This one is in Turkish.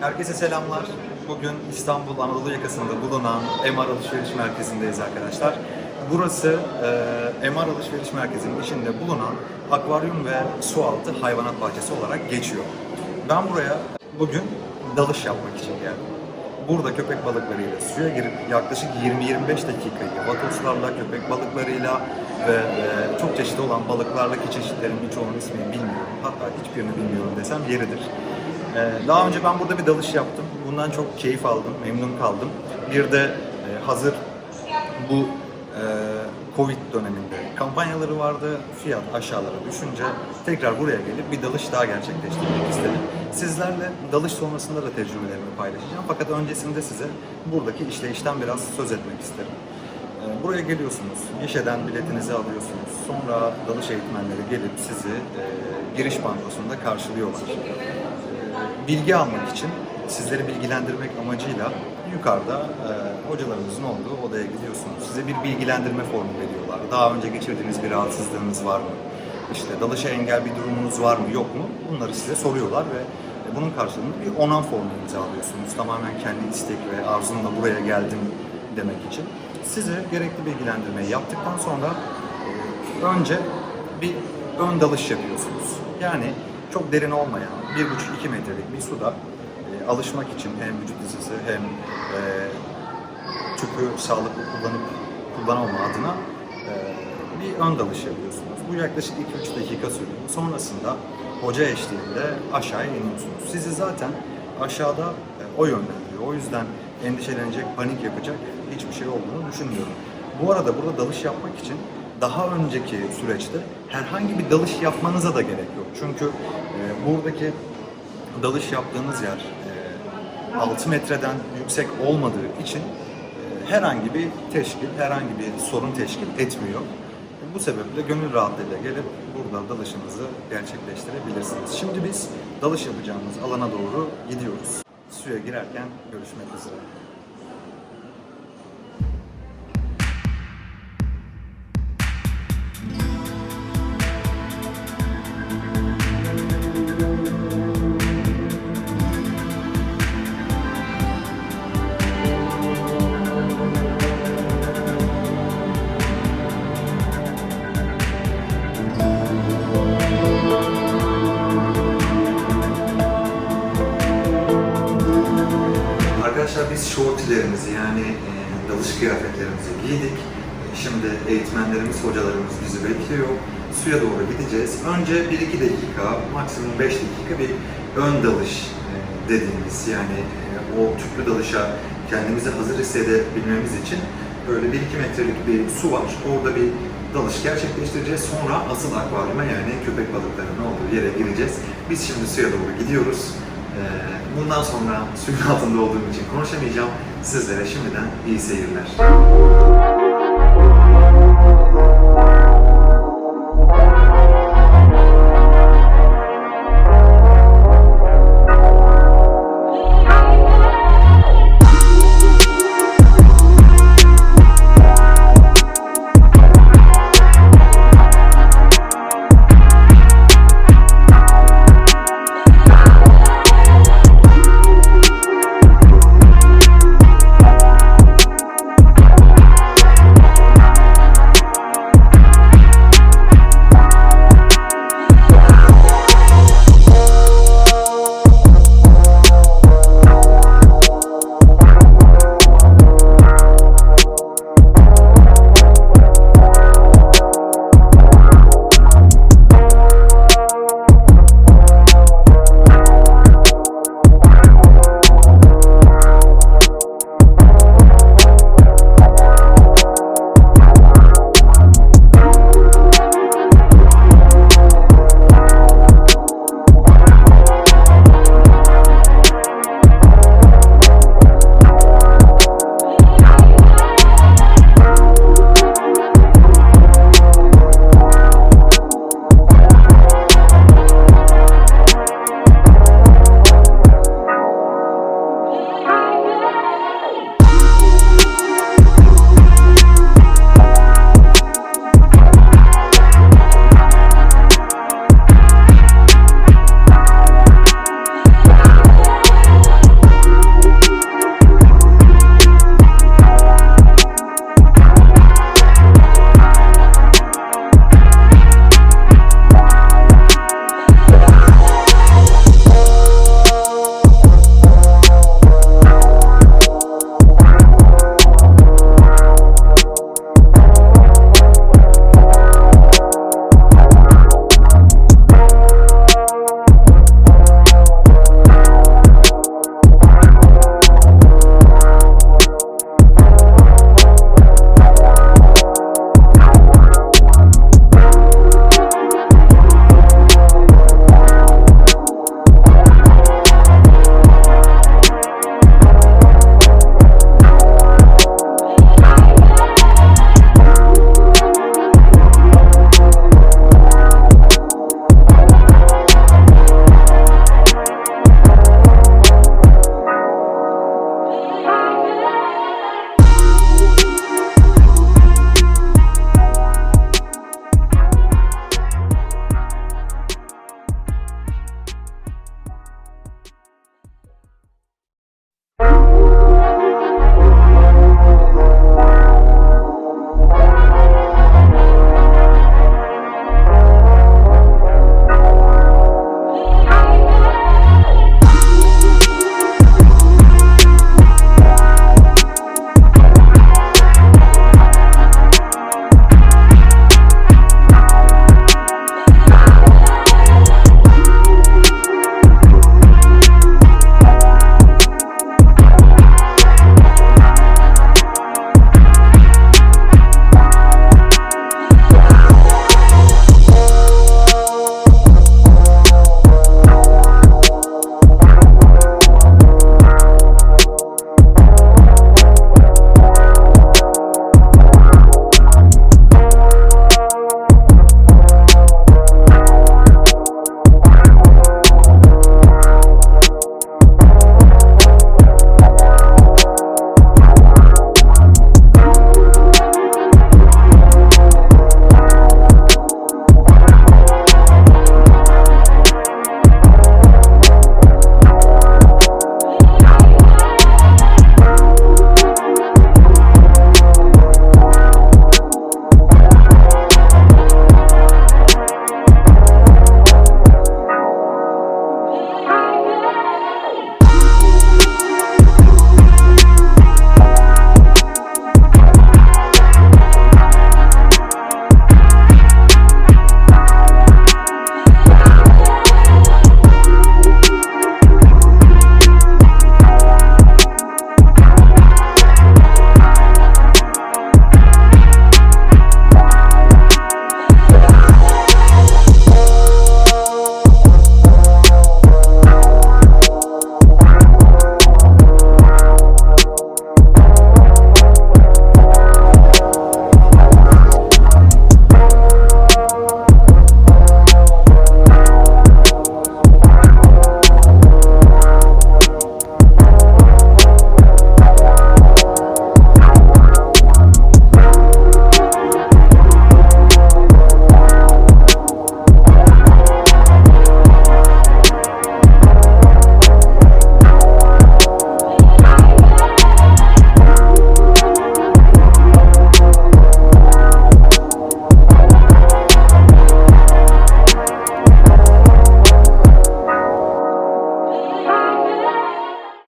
Herkese selamlar. Bugün İstanbul Anadolu yakasında bulunan MR Alışveriş Merkezi'ndeyiz arkadaşlar. Burası e, MR Alışveriş Merkezi'nin içinde bulunan akvaryum ve sualtı hayvanat bahçesi olarak geçiyor. Ben buraya bugün dalış yapmak için geldim. Burada köpek balıklarıyla suya girip yaklaşık 20-25 dakikayı vatoslarla, köpek balıklarıyla ve e, çok çeşitli olan balıklarla ki çeşitlerin birçoğunun ismini bilmiyorum. Hatta hiçbirini bilmiyorum desem yeridir. E, daha önce ben burada bir dalış yaptım. Bundan çok keyif aldım, memnun kaldım. Bir de e, hazır bu e, Covid döneminde kampanyaları vardı. Fiyat aşağılara düşünce tekrar buraya gelip bir dalış daha gerçekleştirmek istedim. Sizlerle dalış sonrasında da tecrübelerimi paylaşacağım. Fakat öncesinde size buradaki işleyişten biraz söz etmek isterim. E, Buraya geliyorsunuz, gişeden biletinizi alıyorsunuz. Sonra dalış eğitmenleri gelip sizi e, giriş bankosunda karşılıyorlar. Bilgi almak için, sizleri bilgilendirmek amacıyla yukarıda e, hocalarımızın olduğu odaya gidiyorsunuz. Size bir bilgilendirme formu veriyorlar. Daha önce geçirdiğiniz bir rahatsızlığınız var mı? İşte dalışa engel bir durumunuz var mı, yok mu? Bunları size soruyorlar ve e, bunun karşılığında bir onan formu imzalıyorsunuz. Tamamen kendi istek ve arzumla buraya geldim demek için. Size gerekli bilgilendirmeyi yaptıktan sonra e, önce bir ön dalış yapıyorsunuz. Yani çok derin olmayan 1,5-2 metrelik bir suda e, alışmak için hem vücut ısısı hem e, tüpü sağlıklı kullanıp kullanmama adına e, bir ön dalış yapıyorsunuz. Bu yaklaşık 2-3 dakika sürüyor. Sonrasında hoca eşliğinde aşağıya iniyorsunuz. Sizi zaten aşağıda e, o yönlendiriyor. O yüzden endişelenecek, panik yapacak hiçbir şey olduğunu düşünmüyorum. Bu arada burada dalış yapmak için daha önceki süreçte herhangi bir dalış yapmanıza da gerek yok. Çünkü e, buradaki dalış yaptığınız yer e, 6 metreden yüksek olmadığı için e, herhangi bir teşkil, herhangi bir sorun teşkil etmiyor. Bu sebeple gönül rahatlığıyla gelip burada dalışınızı gerçekleştirebilirsiniz. Şimdi biz dalış yapacağımız alana doğru gidiyoruz. Suya girerken görüşmek üzere. Biz şortilerimizi yani e, dalış kıyafetlerimizi giydik. Şimdi eğitmenlerimiz, hocalarımız bizi bekliyor. Suya doğru gideceğiz. Önce 1-2 dakika, maksimum 5 dakika bir ön dalış e, dediğimiz yani e, o tüplü dalışa kendimizi hazır hissedebilmemiz için böyle 1-2 metrelik bir su var. Orada bir dalış gerçekleştireceğiz. Sonra asıl akvaryuma yani köpek balıklarının olduğu yere gireceğiz. Biz şimdi suya doğru gidiyoruz. Ee, Bundan sonra suyun altında olduğum için konuşamayacağım. Sizlere şimdiden iyi seyirler.